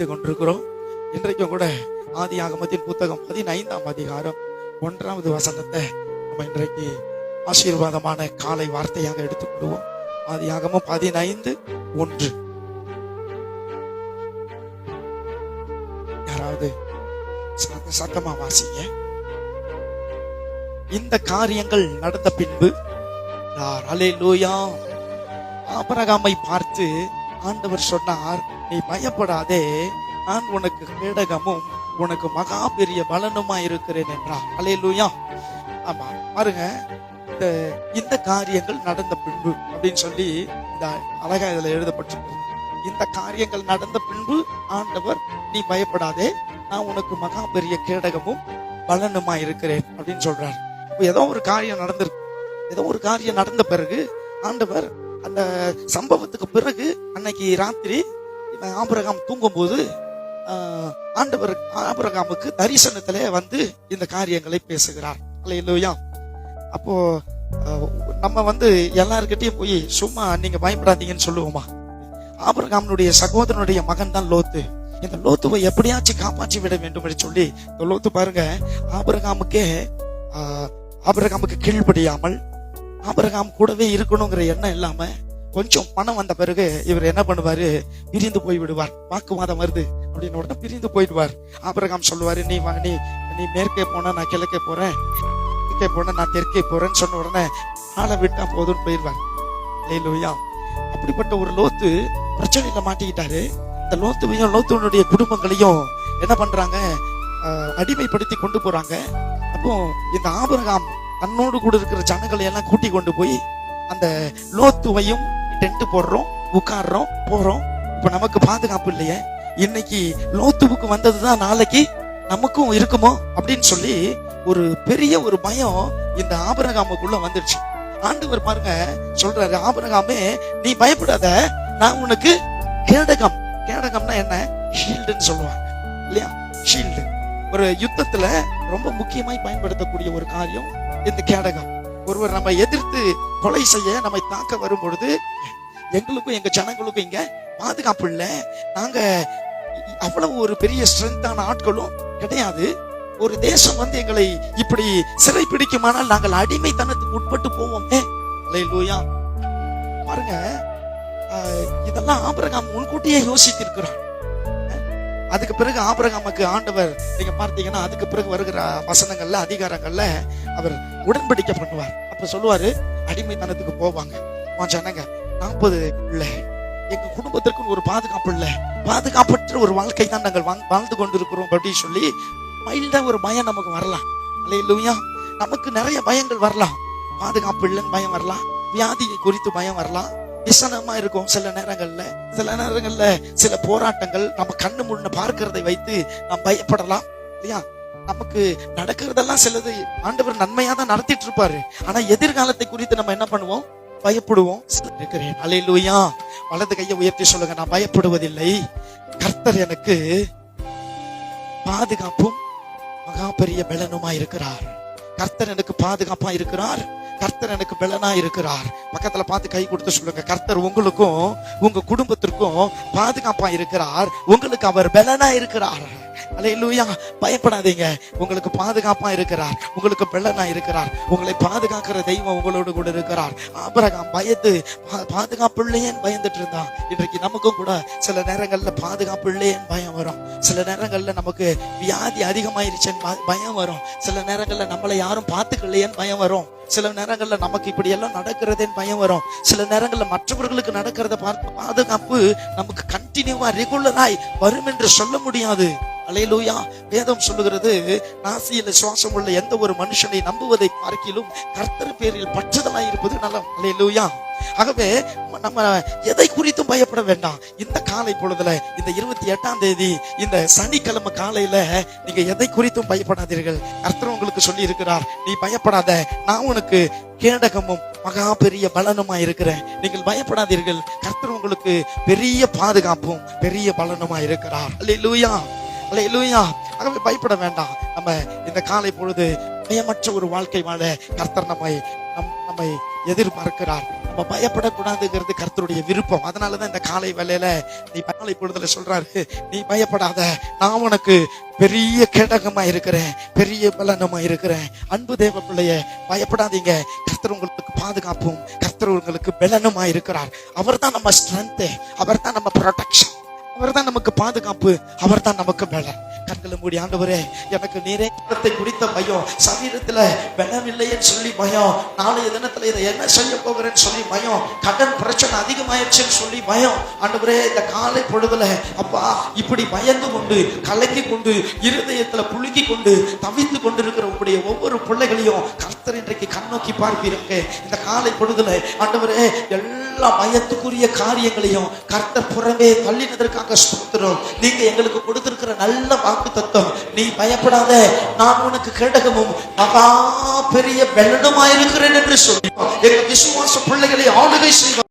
தியானித்து கொண்டிருக்கிறோம். இன்றைக்கும் கூட ஆதி ஆகமத்தின் புத்தகம் பதினைந்தாம் அதிகாரம் ஒன்றாவது வசனத்தை நம்ம இன்றைக்கு ஆசீர்வாதமான காலை வார்த்தையாக எடுத்துக்கொள்வோம். ஆதி ஆகமும் பதினைந்து ஒன்று. யாராவது சத்தமா வாசிங்க. இந்த காரியங்கள் நடந்த பின்பு அலே அல்லேலூயா அபரகாமை பார்த்து ஆண்டவர் சொன்னார் நீ பயப்படாதே. நான் உனக்கு கேடகமும் உனக்கு மகா பெரிய பலனுமா இருக்கிறேன் என்றார் அல்லேலூயா ஆமா பாருங்க. இந்த இந்த காரியங்கள் நடந்த பின்பு அப்படின்னு சொல்லி இந்த அழகா இதுல எழுதப்பட்டிருக்கு. இந்த காரியங்கள் நடந்த பின்பு ஆண்டவர் நீ பயப்படாதே. நான் உனக்கு மகா பெரிய கேடகமும் பலனுமா இருக்கிறேன் அப்படின்னு சொல்றார். இப்போ ஏதோ ஒரு காரியம் நடந்திருக்கு. ஏதோ ஒரு காரியம் நடந்த பிறகு ஆண்டவர் அந்த சம்பவத்துக்கு பிறகு அன்னைக்கு ராத்திரி ஆபிரகாம் தூங்கும்போது ஆண்டவர் ஆபிரகாமுக்கு தரிசனத்திலே வந்து இந்த காரியங்களை பேசுகிறார். இல்லையா அப்போ நம்ம வந்து எல்லாருக்கிட்டையும் போய் சும்மா நீங்க பயப்படாதீங்கன்னு சொல்லுவோமா? ஆபரகாமனுடைய சகோதரனுடைய மகன் தான் லோத்து. இந்த லோத்துவை எப்படியாச்சும் காப்பாற்றி விட வேண்டும் என்று சொல்லி இந்த லோத்து பாருங்க ஆபிரகாமுக்கே ஆபரகாமுக்கு ஆபிரகாமுக்கு கீழ்ப்படியாமல் ஆபிரகாம் கூடவே இருக்கணுங்கிற எண்ணம் இல்லாமல் கொஞ்சம் பணம் வந்த பிறகு இவர் என்ன பண்ணுவாரு? பிரிந்து போய் விடுவார் வாக்குவாதம் வருது. அப்படின்னு உடனே பிரிந்து போயிடுவார். ஆபிரகாம் சொல்லுவாரு நீ வா நீ நீ மேற்கே போனா நான் கிழக்கே போறேன். கிழக்கே போனா நான் தெற்கே போறேன்னு சொன்ன உடனே ஆளை விட்டா போதும்னு போயிடுவார். லேலூயா அப்படிப்பட்ட ஒரு லோத்து பிரச்சனையில மாட்டிக்கிட்டாரு. இந்த லோத்துவையும் லோத்துவனுடைய குடும்பங்களையும் என்ன பண்றாங்க? அடிமைப்படுத்தி கொண்டு போறாங்க. அப்போ இந்த ஆபரகாம் தன்னோடு கூட இருக்கிற ஜனங்களை எல்லாம் கூட்டி கொண்டு போய் அந்த லோத்துவையும் டென்ட் போடுறோம் உட்காடுறோம் போறோம். இப்ப நமக்கு பாதுகாப்பு இல்லையே. இன்னைக்கு லோத்துவுக்கு வந்ததுதான் நாளைக்கு நமக்கும் இருக்குமோ அப்படின்னு சொல்லி ஒரு பெரிய ஒரு பயம் இந்த ஆபரகாமுக்குள்ள வந்துடுச்சு ஆண்டவர் பாருங்க சொல்றாரு ஆபரகாமே நீ பயப்படாத. நான் உனக்கு கேடகம். கேடகம்னா என்ன? ஷீல்டுன்னு சொல்லுவாங்க. இல்லையா? ஷீல்டு. ஒரு யுத்தத்துல ரொம்ப முக்கியமாய் பயன்படுத்தக்கூடிய ஒரு காரியம் இந்த கேடகம். ஒருவர் நம்ம எதிர்த்து கொலை செய்ய நம்மை தாக்க வரும் பொழுது எங்களுக்கும் எங்க ஜனங்களுக்கும் இங்க பாதுகாப்பு இல்ல. நாங்க அவ்வளவு ஒரு பெரிய ஸ்ட்ரென்த்தான ஆட்களும் கிடையாது. ஒரு தேசம் வந்து எங்களை இப்படி சிறை பிடிக்குமானால் நாங்கள் அடிமைத்தனத்துக்கு உட்பட்டு போவோமே. பாருங்க இதெல்லாம் ஆபரகம் முன்கூட்டியே யோசித்திருக்கிறான் அதுக்கு பிறகு ஆபரகாமுக்கு ஆண்டவர் நீங்க பார்த்தீங்கன்னா அதுக்கு பிறகு வருகிற வசனங்கள்ல அதிகாரங்கள்ல அவர் உடன்படிக்கை பண்ணுவார். அப்ப சொல்லுவாரு அடிமைத்தனத்துக்கு போவாங்க. உன் ஜனங்க நாற்பது பிள்ளை. எங்க குடும்பத்திற்கு ஒரு பாதுகாப்பு இல்லை. பாதுகாப்பற்ற ஒரு வாழ்க்கை தான் நாங்கள் வாழ்- வாழ்ந்து கொண்டிருக்கிறோம் அப்படின்னு சொல்லி மைல்டா ஒரு பயம் நமக்கு வரலாம். இல்லையா நமக்கு நிறைய பயங்கள் வரலாம். பாதுகாப்பு இல்லைன்னு பயம் வரலாம். வியாதி குறித்து பயம் வரலாம். விசனமா இருக்கும் சில நேரங்கள்ல. சில நேரங்கள்ல சில போராட்டங்கள் நம்ம கண்ணு முன்ன பார்க்கிறதை வைத்து நாம் பயப்படலாம் இல்லையா? நமக்கு நடக்கிறதெல்லாம் சிலது ஆண்டவர் நன்மையா தான் நடத்திட்டு இருப்பாரு. ஆனா எதிர்காலத்தை குறித்து நம்ம என்ன பண்ணுவோம்? பயப்படுவோம். இருக்கிறேன் அலையிலுயா வலது கையை உயர்த்தி சொல்லுங்க. நான் பயப்படுவதில்லை. கர்த்தர் எனக்கு பாதுகாப்பும் மகா பெரிய பலனுமா இருக்கிறார் கர்த்தர் எனக்கு பாதுகாப்பா இருக்கிறார் கர்த்தர் எனக்கு பலனா இருக்கிறார். பக்கத்துல பார்த்து கை கொடுத்து சொல்லுங்க. கர்த்தர் உங்களுக்கும் உங்க குடும்பத்திற்கும் பாதுகாப்பா இருக்கிறார். உங்களுக்கு அவர் பலனா இருக்கிறார். அல்லேலூயா பயப்படாதீங்க. உங்களுக்கு பாதுகாப்பா இருக்கிறார். உங்களுக்கு பெள்ளனா இருக்கிறார். உங்களை பாதுகாக்கிற தெய்வம் உங்களோடு கூட இருக்கிறார். ஆபரகம் பயந்து பா- பாதுகாப்பு இல்லையேன்னு பயந்துட்டு இருந்தான். இன்றைக்கு நமக்கும் கூட சில நேரங்கள்ல பாதுகாப்பு இல்லையேன்னு பயம் வரும். சில நேரங்கள்ல நமக்கு வியாதி அதிகமாயிருச்சேன்னு பயம் வரும். சில நேரங்கள்ல நம்மளை யாரும் பார்த்துக்கலையேன்னு பயம் வரும். சில நேரங்களில் நமக்கு இப்படி எல்லாம் நடக்கிறதேன்னு பயம் வரும். சில நேரங்களில் மற்றவர்களுக்கு நடக்கிறத பார்த்து பாதுகாப்பு நமக்கு கண்டினியூவா ரெகுலராய் வரும் என்று சொல்ல முடியாது. அலையலூயா. வேதம் சொல்லுகிறது நாசியில சுவாசம் உள்ள எந்த ஒரு மனுஷனை நம்புவதை பார்க்கிலும் கர்த்தர் பேரில் பற்றுதலாய் இருப்பது நலம். அலையலூயா. ஆகவே நம்ம எதை குறித்தும் பயப்பட வேண்டாம். இந்த காலை பொழுதுல இந்த இருபத்தி எட்டாம் தேதி இந்த சனிக்கிழமை காலையில நீங்க எதை குறித்தும் பயப்படாதீர்கள். கர்த்தர் உங்களுக்கு சொல்லி இருக்கிறார் நீ பயப்படாத நான் உனக்கு கேடகமும் மகா பெரிய பலனுமா இருக்கிறேன். நீங்கள் பயப்படாதீர்கள். கர்த்தர் உங்களுக்கு பெரிய பாதுகாப்பும் பெரிய பலனுமா இருக்கிறார். அல்லேலூயா அல்லேலூயா ஆகவே பயப்பட வேண்டாம். நம்ம இந்த காலை பொழுது பயமற்ற ஒரு வாழ்க்கை வாழ கர்த்தர் நம்மை நம் நம்மை எதிர்பார்க்கிறார். நம்ம பயப்படக்கூடாதுங்கிறது கர்த்தருடைய விருப்பம். அதனாலதான் இந்த காலை வேலையில நீ காலை பொழுதுல சொல்றாரு நீ பயப்படாத நான் உனக்கு பெரிய கேடகமா இருக்கிறேன் பெரிய பலனமா இருக்கிறேன். அன்பு தேவ பிள்ளைய பயப்படாதீங்க. கர்த்தர் உங்களுக்கு பாதுகாப்பும் கர்த்தர் உங்களுக்கு பலனுமா இருக்கிறார். அவர் தான் நம்ம ஸ்ட்ரென்த்து அவர் தான் நம்ம ப்ரொடெக்ஷன் அவர் தான் நமக்கு பாதுகாப்பு அவர் தான் நமக்கு வேலை. கண்களை மூடி ஆண்டவரே எனக்கு நீரே இடத்தை குறித்த பயம் சரீரத்துல பலம் சொல்லி பயம் நாளைய தினத்துல இதை என்ன செய்ய போகிறேன்னு சொல்லி பயம் கடன் பிரச்சனை அதிகமாயிருச்சுன்னு சொல்லி பயம் ஆண்டவரே இந்த காலை பொழுதுல அப்பா இப்படி பயந்து கொண்டு கலக்கி கொண்டு இருதயத்துல புழுகி கொண்டு தவித்து கொண்டு இருக்கிற உங்களுடைய ஒவ்வொரு பிள்ளைகளையும் கர்த்தர் இன்றைக்கு கண்ணோக்கி பார்ப்பீருக்கு. இந்த காலை பொழுதுல ஆண்டவரே எல்லா பயத்துக்குரிய காரியங்களையும் கர்த்தர் புறமே தள்ளினதற்காக ஸ்தோத்திரம். நீங்க எங்களுக்கு கொடுத்திருக்கிற நல்ல வாக்கு தத்துவம் நீ பயப்படாத. நான் உனக்கு கேடகமும் மகா பெரிய வெள்ளனுமாயிருக்கிறேன் என்று சொல்லி. எங்க விசுவாச பிள்ளைகளை ஆளுகை செய்வோம்